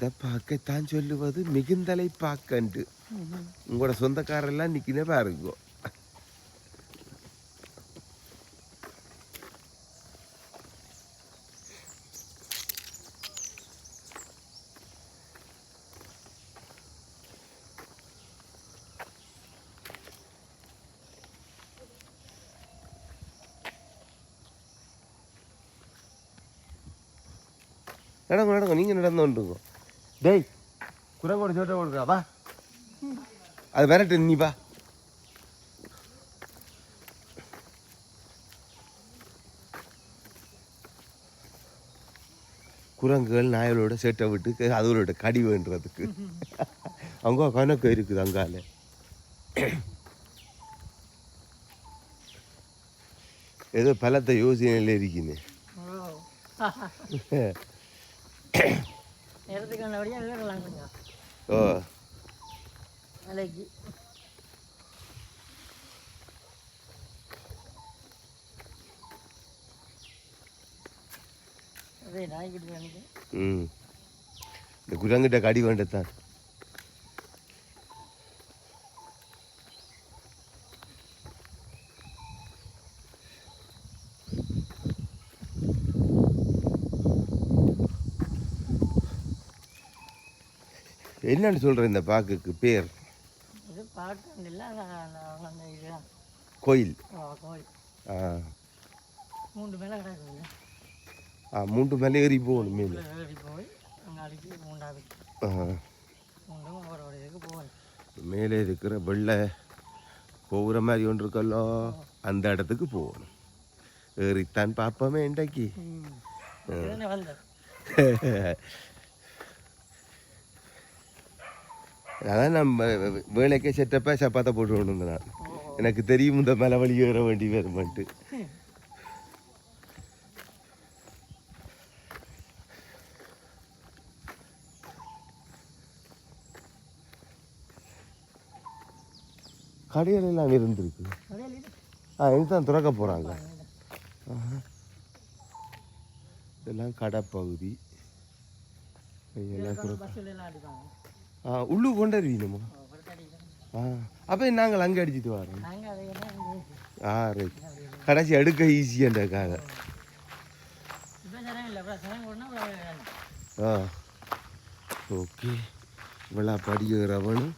இந்த பாக்கைத்தான் சொல்லுவது மிகுந்தலை பாக்கண்டு உங்களோட சொந்தக்காரெல்லாம் நிக்கினே பாருங்கோ நடங்க நடங்க நீங்க நடந்து வந்துருங்க டேய் குரங்கோட சோட்டை கொடுக்கா வா. அது விரட்டு நீ வா. குரங்குகள் நாயலோட சேட்டை விட்டு அதுகளோட கடி வேண்டுறதுக்கு. அங்கே கணக்கு இருக்குது அங்கால. ஏதோ பலத்தை யோசனையில் இருக்கீங்க. நேரத்துக்கு நல்லபடியாக வேறலாம் கொஞ்சம் ஓ. நாளைக்கு. அதே நாய்க்குட்டி ம். இந்த குரங்கிட்ட கடி வேண்டத்தான் என்னன்னு சொல்ற இந்த பாக்குக்கு பேர்? கோயில். ஆ மூன்று மேலே ஆ மூன்று மேலே ஏறி போகணும். மேலே உள்ள ஏறி போய் அங்கே அடிச்சு மூண்டாவது ஆ. மூண்டும் ஒவ்வொரு ஒரு இதுக்கு போகணும். மேலே இருக்கிற வெள்ளை போகிற மாதிரி ஒன்று இருக்கல்லோ அந்த இடத்துக்கு போகணும். ஏறித்தான் பார்ப்போமே இன்றைக்கு. அதான் நம்ம வேலைக்கே செட்டப்பாக சப்பாத்தை போட்டு கொண்டு நான் எனக்கு தெரியும் இந்த மலை வழி ஏற வேண்டி வருமான்ட்டு. கடைகள் எல்லாம் இருந்திருக்கு. கடையில் ஆ இதுதான் திறக்க போகிறாங்க இதெல்லாம் கடை பகுதி. இதெல்லாம் திறக்க. எல்லாம் அடிப்பாங்க ஆ அப்போ நாங்கள் அங்கே அடிச்சிட்டு வரோம். ஆ ரைட் கடைசி எடுக்க ஈஸியாண்டக்காக ஆ ஓகே இவ்வளோ படிக்கிறவனும்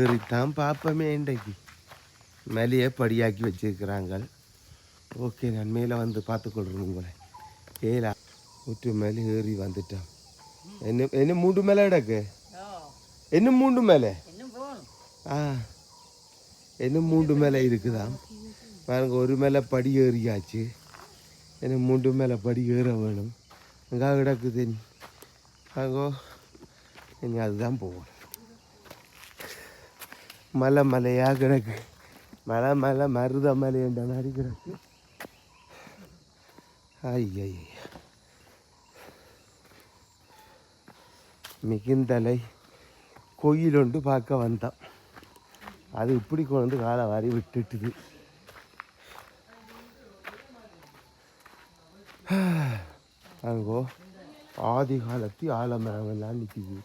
ஏறித்தான் பார்ப்போமே இன்றைக்கு. மேலேயே படியாக்கி வச்சிருக்கிறாங்க ஓகே நான் மேலே வந்து பார்த்துக்கொள்கிறேன் உங்களை. ஏலா ஒற்று மேலே ஏறி வந்துட்டான். என்ன என்ன மேலே கிடக்கு ஓ என்ன இன்னும் போகணும் ஆ இன்னும் மூன்று மேலே இருக்குதா பாருங்க ஒரு மேலே படி ஏறியாச்சு என்ன மூன்று மேலே படி ஏற வேணும் அங்கே கிடக்குது அங்கோ இனி அதுதான் போகணும் மலை மலையாக கிடக்கு மலை மலை மருத மலைன்ற மாதிரி கிடக்கு ஐயை மிகுந்தலை கோயில் பார்க்க வந்தான் அது இப்படி கொண்டு காலை வாரி விட்டுட்டுது. அங்கோ ஆதி காலத்து ஆலமரம் எல்லாம் நிற்கிது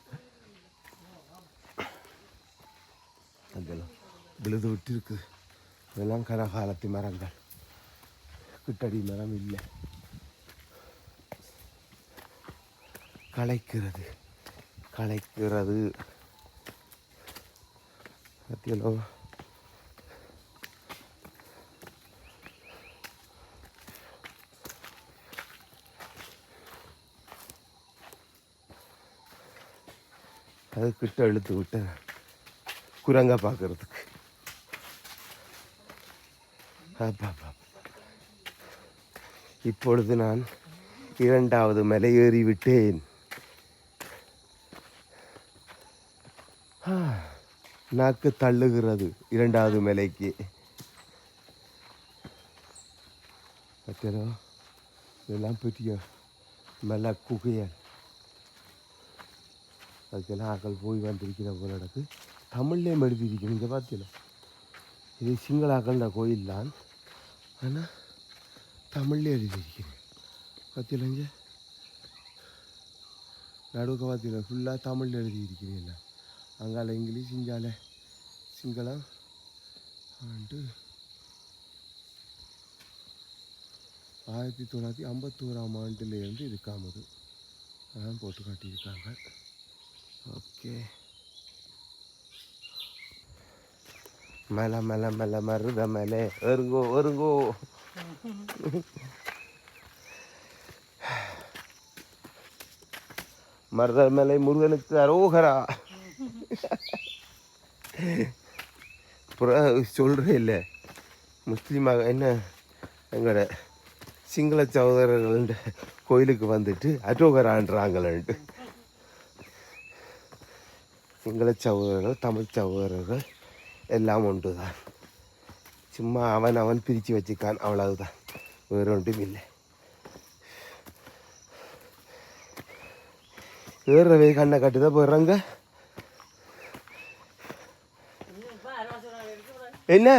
அதெல்லாம் விழுது விட்டு இதெல்லாம் கனகாலத்து மரங்கள். கிட்டடி மரம் இல்லை. களைக்கிறது. கலைக்கிறது. பார்த்தீங்களோ அது கிட்ட இழுத்து விட்டேன். குரங்கா பார்க்கறதுக்கு அப்பா, இப்பொழுது நான் இரண்டாவது மலை ஏறி விட்டேன் நாக்கு தள்ளுகிறது இரண்டாவது மலைக்கு. பார்த்தீங்களோ இதெல்லாம் பெரிய மலை குகையல் அதுக்கெல்லாம் ஆக்கள் போய் வந்திருக்கிற போல எனக்கு தமிழ்லேயும் எழுதியிருக்கணும் இங்கே பார்த்தீங்களா இது சிங்களாக்கள் கோயில் தான். ஆனால் தமிழ்லேயே எழுதியிருக்கிறேன். பார்த்தீங்களா இங்கே? நடுவுக்கு பார்த்தீங்களா ஃபுல்லாக தமிழில் எழுதியிருக்கிறேன் என்ன அங்கால இங்கிலீஷ் இங்கால சிங்களம். ஆண்டு ஆயிரத்தி தொள்ளாயிரத்தி ஐம்பத்தோராம் ஆண்டுலேருந்து இருக்காமது அதான் போட்டு காட்டியிருக்காங்க. ஓகே. மேல மேல மேல மருத மேலே. வருங்கோ வருங்கோ. மருத மேலே முருகனுக்கு அரோகரா. அப்புறம் சொல்கிறேன் இல்லை. முஸ்லீமாக என்ன எங்களோட சிங்கள சகோதரர்கள் கோயிலுக்கு வந்துட்டு அரோகரான்றாங்களன்ட்டு சிங்கள சகோதரர்கள் தமிழ் சகோதரர்கள் எல்லாம் ஒன்று தான் சும்மா அவன் அவன் பிரித்து வச்சுக்கான் அவ்வளவுதான். வேறு ஒன்றும் இல்லை. ஏறவே கண்ணை கட்டுதான் போயிடுறாங்க இப்போ அரைவாசி என்ன?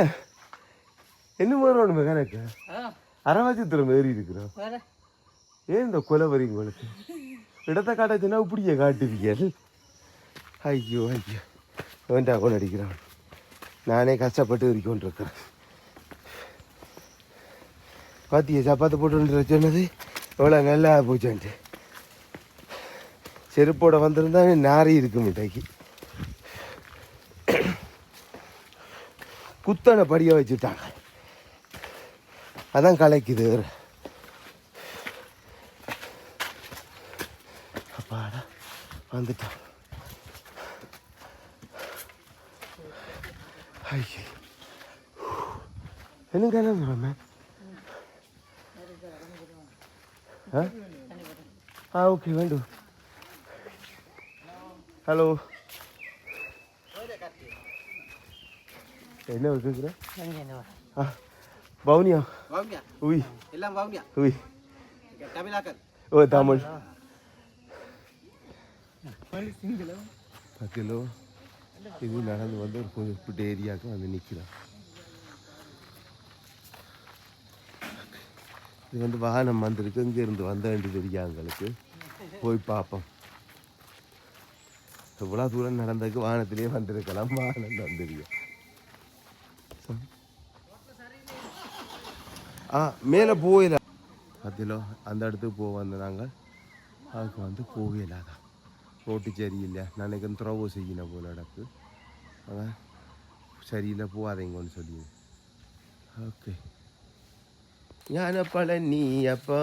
என்ன வேணும் கணக்கு? ஆ அரவாச்சத்திரம் ஏறி இருக்கிறோம். ஏன் இந்த கொலை வரீங்க உங்களுக்கு இடத்த காட்டாச்சுன்னா இப்படியே காட்டுவீங்க. ஐயோ ஐயோ. வேண்டா கொண்டு அடிக்கிறான். நானே கஷ்டப்பட்டு இருக்கொண்டு இருக்கிறேன் பாத்தியா சப்பாத்து போட்டு சொன்னது? எவ்வளோ நல்லா போச்சான்ட்டு. செருப்போட வந்திருந்தா நாரி இருக்கு மிட்டாய்க்கு குத்தனை படிய வச்சுட்டாங்க. அதான் கலைக்குது. அப்பாடா வந்துட்டான் என்னங்க என்ன கிளம்புறோம் ஆ? ஆ ஓகே வேண்டும் ஹலோ. என்ன கேட்குற வா. ஆ பவுனியா உய் எல்லாம் vaunia. உய் தமிழாக்கள் ஓ தமிழ் பக்கிலோ இது நடந்து வந்து ஒரு குறிப்பிட்ட ஏரியாவுக்கு வந்து நிற்கிறோம் இது வந்து வாகனம் வந்திருக்கு இங்கேருந்து வந்த வேண்டியது தெரியா எங்களுக்கு போய் பார்ப்போம் இவ்வளோ தூரம் நடந்ததுக்கு வாகனத்திலே வந்திருக்கலாம் வாகனம் வந்துருக்கு ஆ மேலே போயில பத்திலோ அந்த இடத்துக்கு போக வந்த நாங்கள் அதுக்கு வந்து போகலாதான் ரோட்டு சரியில்லை. நாளைக்கு துறவு செய்யணும் போல நடக்கு. அதான் சரியில்லை போகாதீங்கன்னு சொல்லி ஓகே. ஞான பழனியப்பா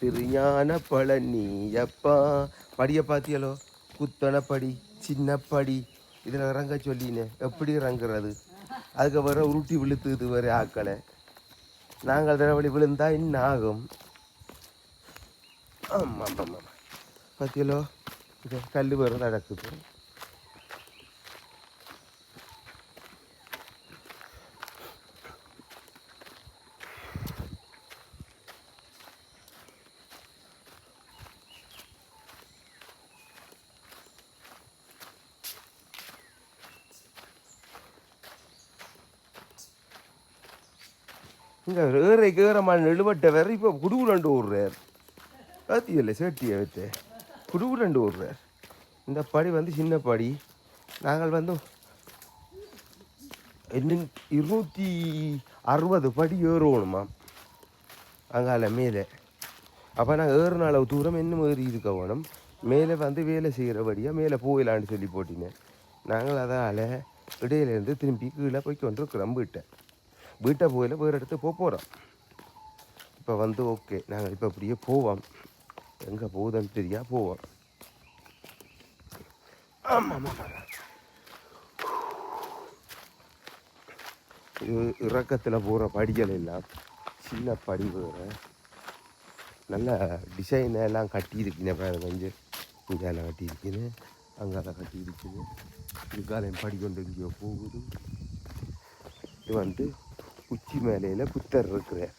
திருஞான பழனியப்பா படிய பாத்தியலோ குத்தன படி சின்ன படி இதில் இறங்க சொல்லினேன். எப்படி இறங்குறது அதுக்கு வர உருட்டி விழுத்துது வர ஆக்களை நாங்கள் தினவழி விழுந்தா என்ன ஆகும் ஆமாம் ஆமாம் ஆமாம் பத்தியலோ இது கல் வேறு நடக்குது இங்கே ஏறை கேறமான வேற இப்போ குடுகுலண்டு விடுறார் பாத்தியல்ல சேட்டியை வைத்து. குடுகுலண்டு ஓடுறார். இந்த படி வந்து சின்ன படி. நாங்கள் வந்து இன்னும் இருநூற்றி அறுபது படி ஏறுவோணுமா அங்கால மேலே. அப்போ நாங்கள் ஏறுன அளவு தூரம் இன்னும் ஏறி இருக்க வேணும். மேலே வந்து வேலை செய்கிறபடியாக மேலே போயிடலான்னு சொல்லி போட்டினேன். நாங்கள் அதால் இடையிலேருந்து திரும்பி கீழே போய் கொண்டிருக்கிறோம் வீட்டை. வீட்டை போயில வேறு இடத்துக்கு போக போகிறோம் இப்போ வந்து ஓகே நாங்கள் இப்போ அப்படியே போவோம். எங்கே போகுதுன்னு தெரியா? போவோம். ஆமாம் ஆமாம். இது இறக்கத்தில் போகிற படிகள் எல்லாம் சின்ன படி வேறு. நல்ல டிசைன் எல்லாம் கட்டியிருக்கீங்க பாருங்க இங்கே. இங்கால கட்டியிருக்கேன் அதை கட்டியிருக்கேன் இதுக்காலையும் படிக்கொண்டு கொண்டு எங்கேயோ போகுது. இது வந்து உச்சி மேலையில் புத்தர் இருக்கிறார்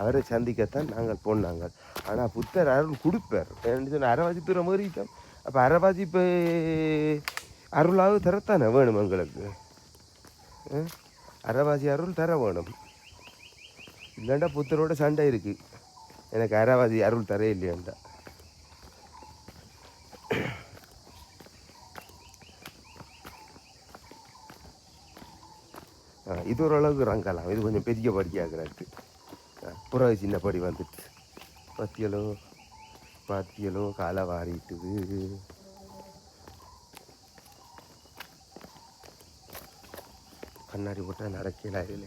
அவரை சந்திக்கத்தான் நாங்கள் போனாங்கள் ஆனால் புத்தர் அருள் கொடுப்பார். என்று சொன்ன அறவாசிப்புற மாதிரி தான் அப்போ அறவாசிப்பு அருளாவது தரத்தானே வேணும் எங்களுக்கு? அறவாசி அருள் தர வேணும். இல்லைண்டா புத்தரோட சண்டை இருக்குது எனக்கு அரவாஜி அருள் தர இல்லையாண்டா. இது ஓரளவுக்கு ரங்கலாம். இது கொஞ்சம் பெரிய படிக்காகிறாச்சு புறவு சின்ன படி வந்துட்டு. பத்தியலோ பத்தியலோ காலை வாரிட்டுது கண்ணாடி போட்டால் நடக்கல அதில்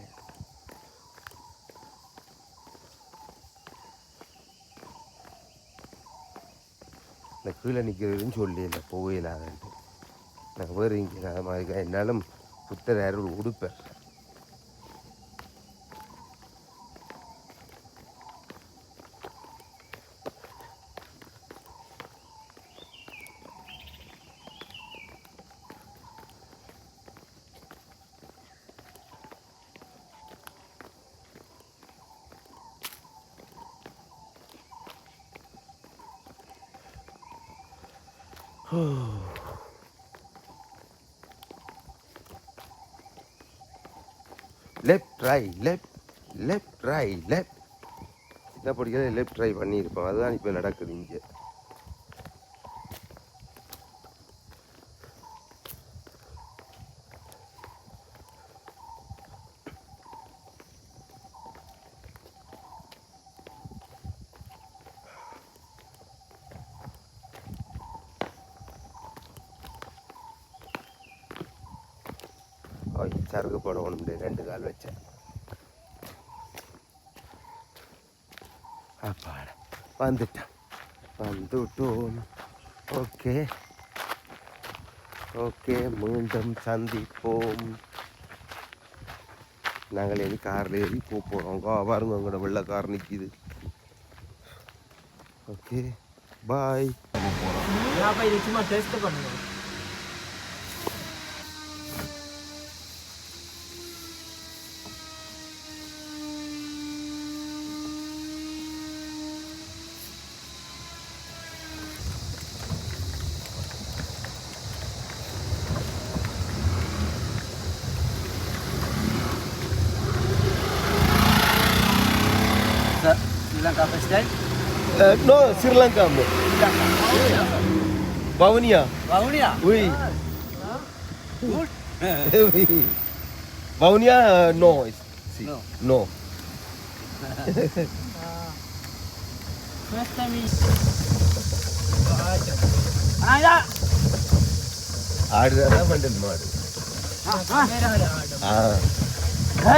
இந்த கீழே நிற்கிறதுன்னு சொல்லல போகலாதன்ட்டு நான் வேறு இங்கே மாதிரி என்னாலும் புத்தர் அருள் உடுப்பேன். Left right left left right left சின்ன படிக்கிறது லெஃப்ட் ட்ரை பண்ணியிருப்போம். அதுதான் இப்போ நடக்குது இங்கே. சரக்கு போட ஒன்று ரெண்டு கால் வச்சேன். அப்பாட வந்துட்டேன். வந்துட்டோம் ஓகே. ஓகே மீண்டும் சந்திப்போம். நாங்கள் ஏறி காரில் ஏறி போக போகிறோம் பாருங்க உங்களோட வெள்ளை கார் நிற்கிது ஓகே பாய். போகிறோம் போய் சும்மா டெஸ்ட் பண்ணுங்க no Sri Lanka Vavuniya Vavuniya no no First time is... ആട് ആ ആ.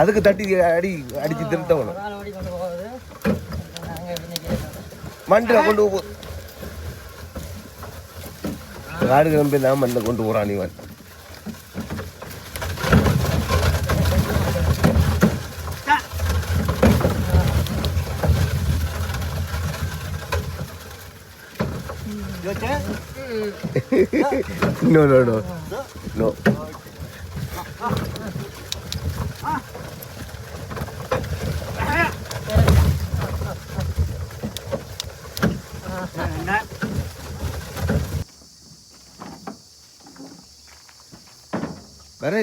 அதுக்கு தட்டி அடி அடிச்சு திருத்தவணும் மண்டில் கொண்டு போ. ஆடு கிளம்பி தான் மண்ணில் கொண்டு போகிறான் இவன். நோ நோ நோ நோ வர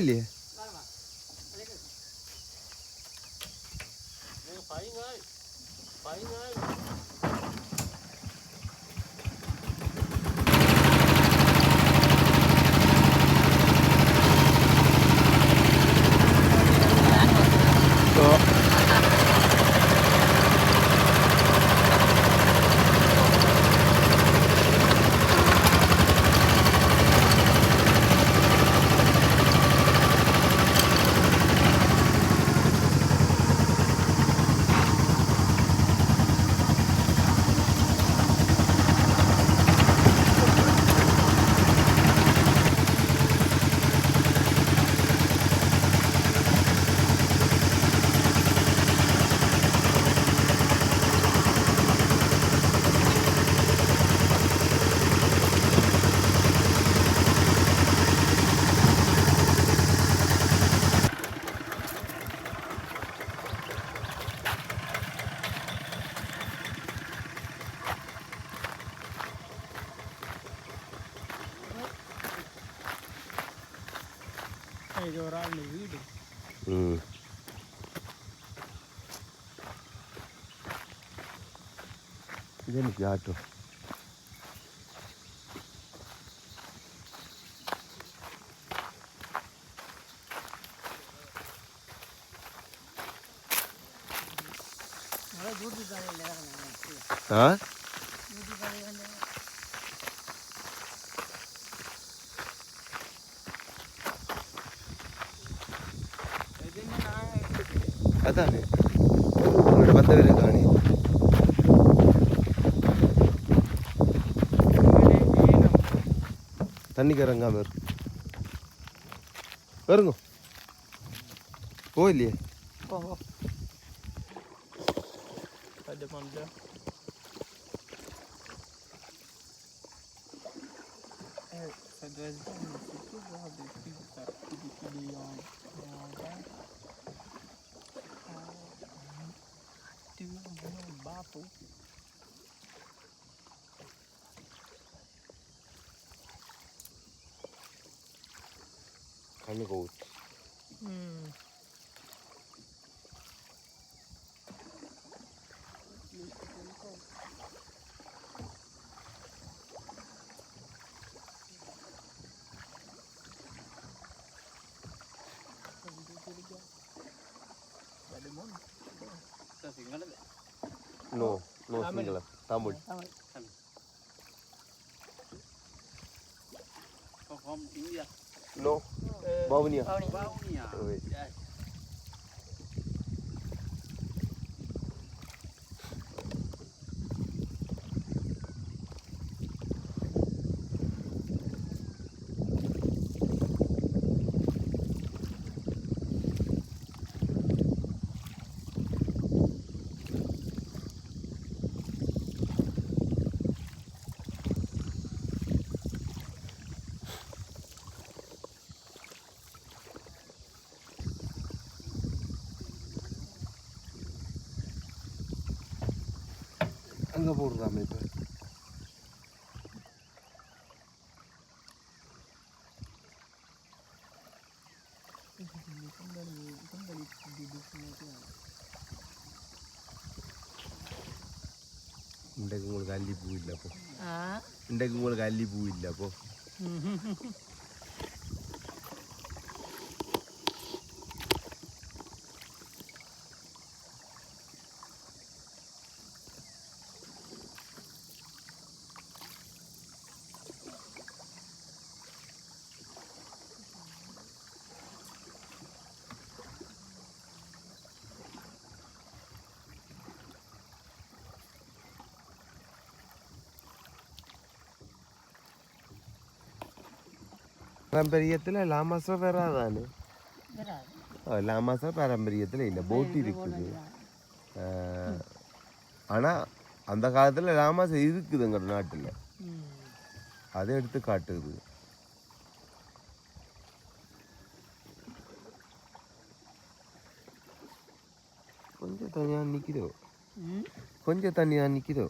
இது எனக்கு ஆட்டோ நல்லா டியூட்டி காலையில் ஆ டியூட்டி காலையில் அதானே உங்களோட no no Sinhala Tamil From India. No பவுனியா Baunia. Wait. Yes. அங்கே போடுறாமே இப்போ இன்றைக்கு உங்களுக்கு அள்ளி பூ இல்லை அப்போ Ah. இன்றைக்கு பாரம்பரியத்தில் லாமாசம் வராதானே வராது லாமாசம் பாரம்பரியத்தில் இல்லை போட்டி இருக்குது ஆனால் அந்த காலத்தில் லாமாசம் இருக்குதுங்கிற நாட்டில் ம் அதை எடுத்து காட்டுது கொஞ்சம் தனியாக நிற்கிதோ கொஞ்சம் தனியாக நிற்கிதோ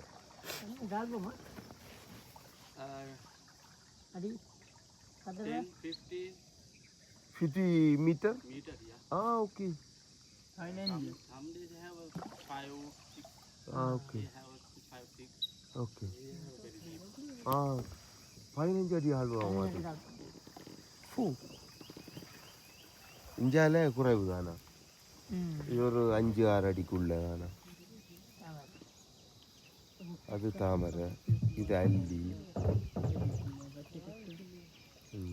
அடி 10, 50 ஃபிஃப்டி மீட்டர் meter, yeah. ஆ ஓகே பதினஞ்சு Some days they have a 5, 6. Ah okay They have a 5, 6. Okay They have a very deep. ஆ பதினஞ்சு அடி ஆழ்வாங்க அது ஃபூ இஞ்சால குறைவு தானா இது ஒரு அஞ்சு ஆறு அடிக்குள்ள தானா அது தாமரை இது அல்லி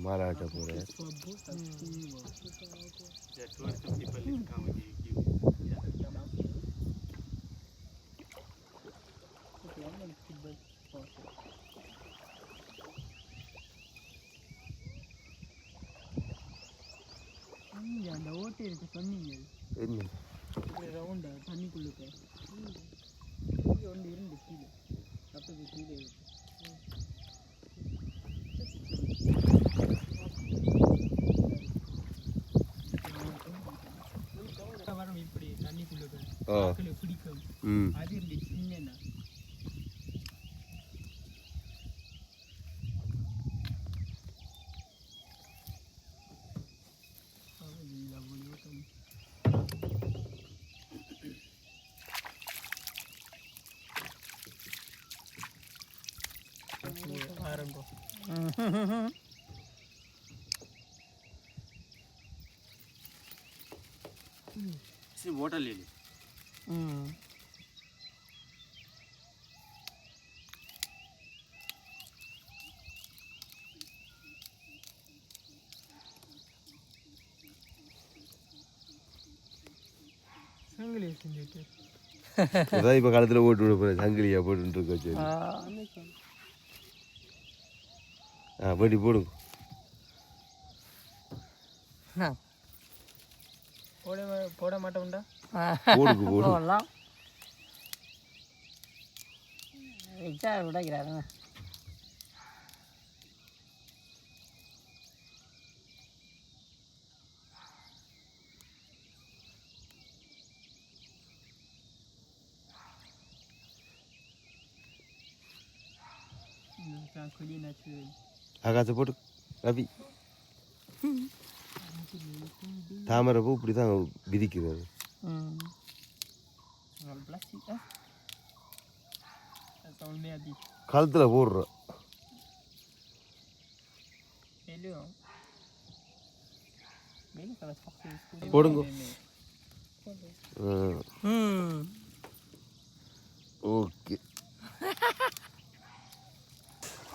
ம், மாலாட்ட போகிற Yeah, tourism people is coming. Give, give. Yeah. இங்க அந்த ஓட்டை இருக்கு சொன்னீங்க என்ன இப்படி ரவுண்டா தண்ணிக்குள்ளுக்கு இங்கே ஒன்று இருந்து கீழே அப்படி கீழே வரும் இப்படி தண்ணிக்குள்ளுக்கு ஓ பிடிக்கும் ம் அது இருந்து சின்ன See water lily. ம் சங்கிலி செஞ்சுட்டு அதான் இப்போ காலத்தில் போட்டு விட போகிறேன் சங்கிலியா போட்டுட்டு இருக்க வச்சு ஆ. படி போடுங்க போட மாட்டோம்டா. போடுக்கு போடு. போடலாம். வச்சா விடாக்கிறாரு கொடி நேச்சுரல் ஆகாச போட்டு ரவி தாமரை பூ இப்படி தான் ah. Bif. கழுத்தில் போடுறோம் Mets-le. Hein.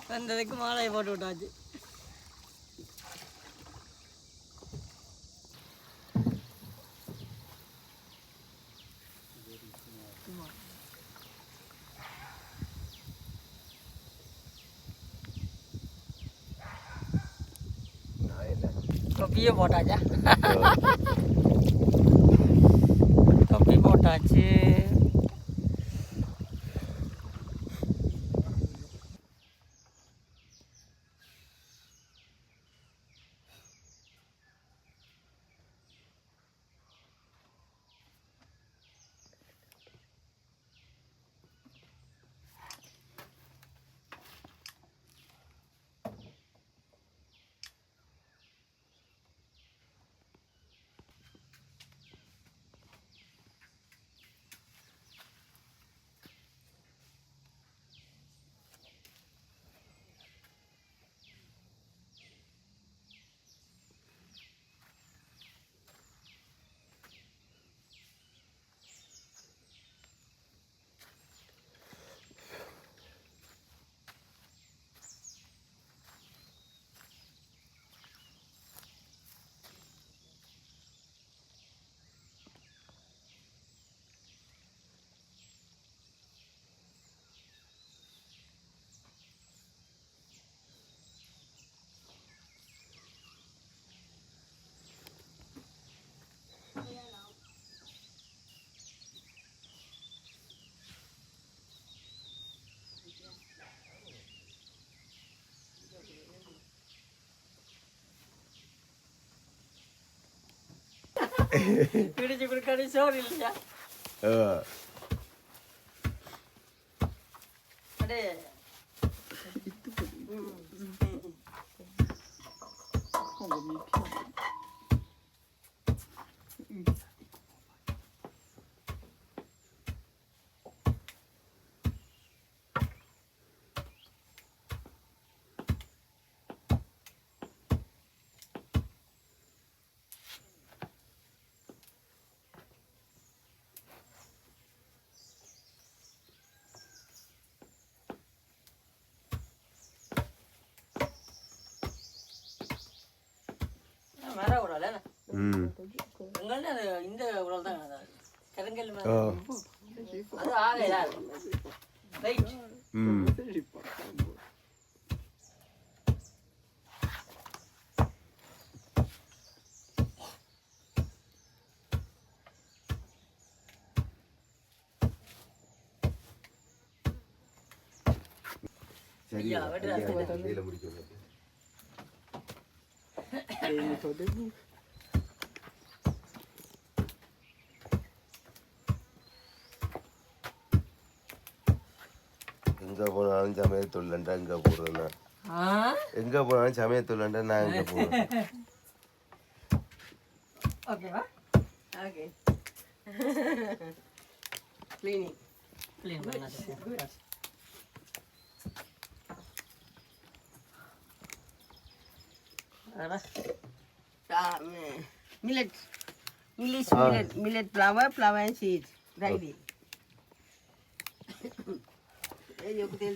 வந்ததுக்கு மாலையை போட்டு விட்டாச்சு தொப்பியே போட்டாச்சா தொப்பி போட்டாச்சு பிடிச்சு கொடுக்காது சோறு இல்லையா ஆ, அடே மர உடல் ம் எங்கள்ட்ட அது இந்த உடல் தான் கருங்கல் ஆ அது ஆக இதாக ரைட் ம் சரி வெட்டுறா. வேலை முடிக்கணும் எங்க போனாலும் சமயத்துள்ளண்டா எங்க போறேன்னா ஆ எங்க போனாலும் சமயத்துள்ளண்டா நான் எங்க போறேன் ஓகேவா okay cleaning clean பண்ணாச்சு millet millet millet millet flower flower and seed राइडी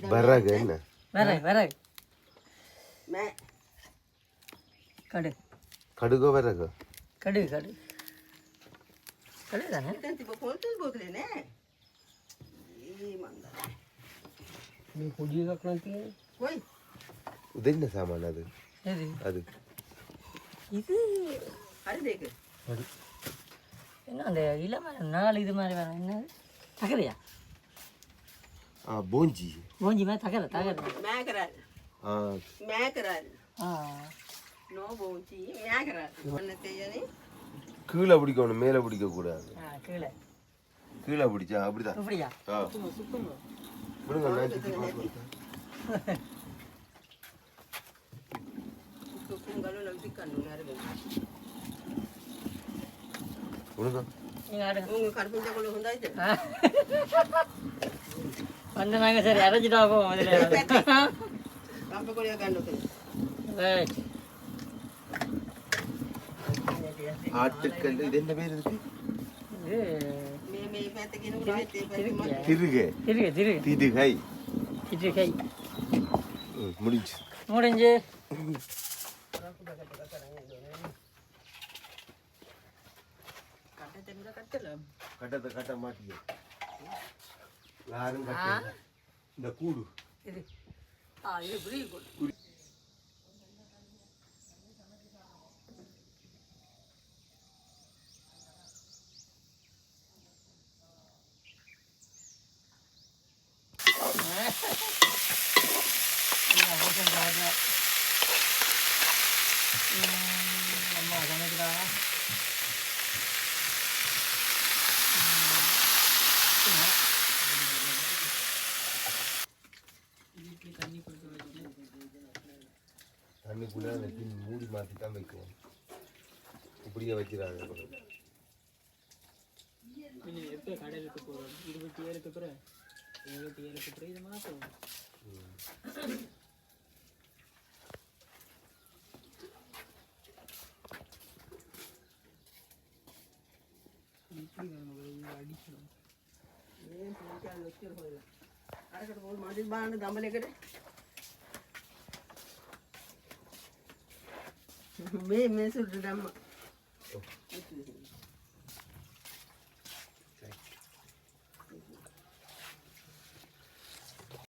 बरग है ना? बरग बरग मैं कड़क ಕಡುಗು ಬರಗ ಕಡುಗೆ ಕಡು ಕಡುಗನ ನೀ ಕುಡಿಯಕ್ಕೆ ಹಾಕ್ಲಂತೀನಿ ಉದಿನ ಸಾಮಾನು ಅದು இது என்ன dek. என்ன அந்த இளம நாலு இது மாதிரி வேணும். என்ன தகரையா ஆ போஞ்சி. மூஞ்சி மாதிரி தகரை தகரை Mackerel. ஆ. Mackerel. ஆ. bonci, mackerel. Mana saya ni? கீழே பிடிக்கணும் மேலே பிடிக்க கூடாது ஆ கீழே. கீழே பிடிச்சா அப்படிதான். இப்படியா? ஆ. விடுங்க நான் itu. ஆ. வந்து நாங்கள் சரி அரைச்சிட்டா போவோம் ஆட்டுக்கல் இது என்ன பேர் இருக்கு? திருகை திருகு. திருகு. திருகை. ம், முடிஞ்சு. முடிஞ்சு. Kata tadi dah kata lah. கட்டத்தை கட்ட மாட்டீங்க யாரும் கட்ட இந்த கூடு இது ஆ இது புரிய கொடு அம்மா சமைக்கிறா தண்ணிக்குள்ளே அந்த டின் மூடி மாற்றி தான் வைக்குவோம் இப்படியே வச்சிடாங்க இன்னும் எப்போ கடலுக்கு போகிறோம் இருபத்தி ஏழுக்கு பிறகு? இருபத்தி ஏழுக்கு பிறகு இது மாதம் அடிக்கணும் lokal hoy. Ada kata bol mandi band gambar 没没素质的嘛